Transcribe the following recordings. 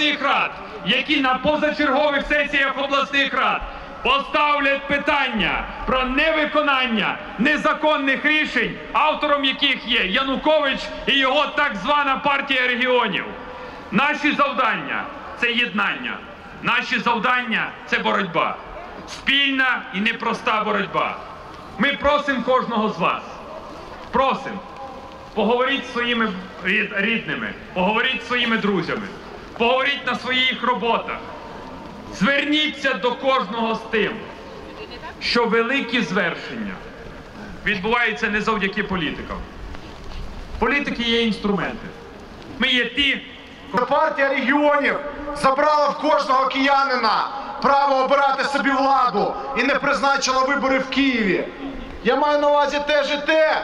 обласних рад, які на позачергових сесіях обласних рад поставлять питання про невиконання незаконних рішень, автором яких є Янукович і його так звана партія регіонів. Наші завдання це єднання. Наші завдання це боротьба. Спільна і непроста боротьба. Ми просимо кожного з вас. Просимо. Поговоріть зі своїми рідними, поговоріть зі своїми друзями, поговоріть на своїх роботах. Зверніться до кожного з тим, що великі звершення відбуваються не завдяки політикам. Політики є інструменти. Ми є ті, Партія регіонів забрала в кожного киянина право обирати собі владу і не призначила вибори в Києві. Я маю на увазі теж і те,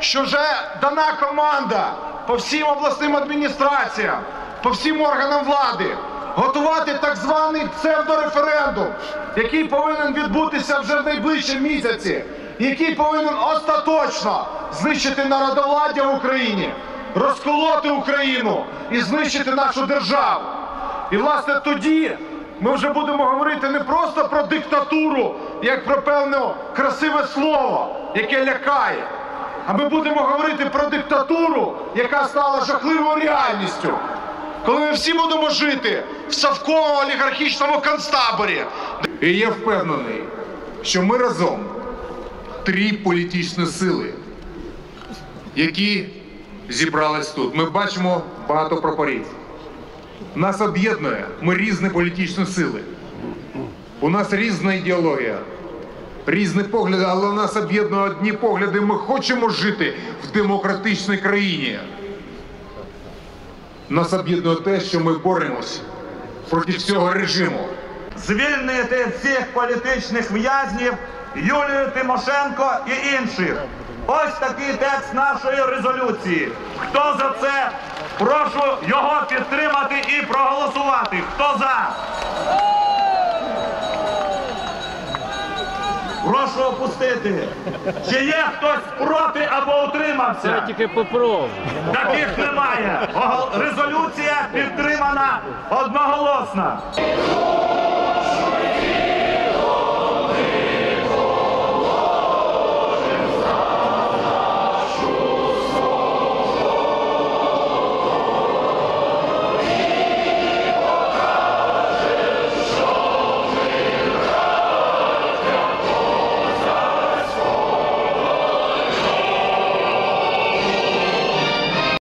що вже дана команда по всім обласним адміністраціям, по всім органам влади готувати так званий псевдореферендум, який повинен відбутися вже в найближчі місяці, який повинен остаточно знищити народовладдя в Україні розколоти Україну і знищити нашу державу. І власне тоді ми вже будемо говорити не просто про диктатуру, як про певне красиве слово, яке лякає. А ми будемо говорити про диктатуру, яка стала жахливою реальністю. Коли ми всі будемо жити в совковому олігархічному концтаборі, І я впевнений, що ми разом три політичні сили, які зібрались тут. Ми бачимо багато прапорів. Нас об'єднує, ми різні політичні сили. У нас різна ідеологія, різні погляди, але нас об'єднує одні погляди. Ми хочемо жити в демократичній країні. Нас об'єднує те, що ми боремось проти цього режиму. звільнити всіх політичних в'язнів Юлію Тимошенко і інших. Ось такий текст нашої резолюції. Хто за це? Прошу його підтримати і проголосувати. Хто за? Прошу опустити. Чи є хтось проти або утримався? Тільки попробуй. Таких немає. Резолюція підтримана одноголосно.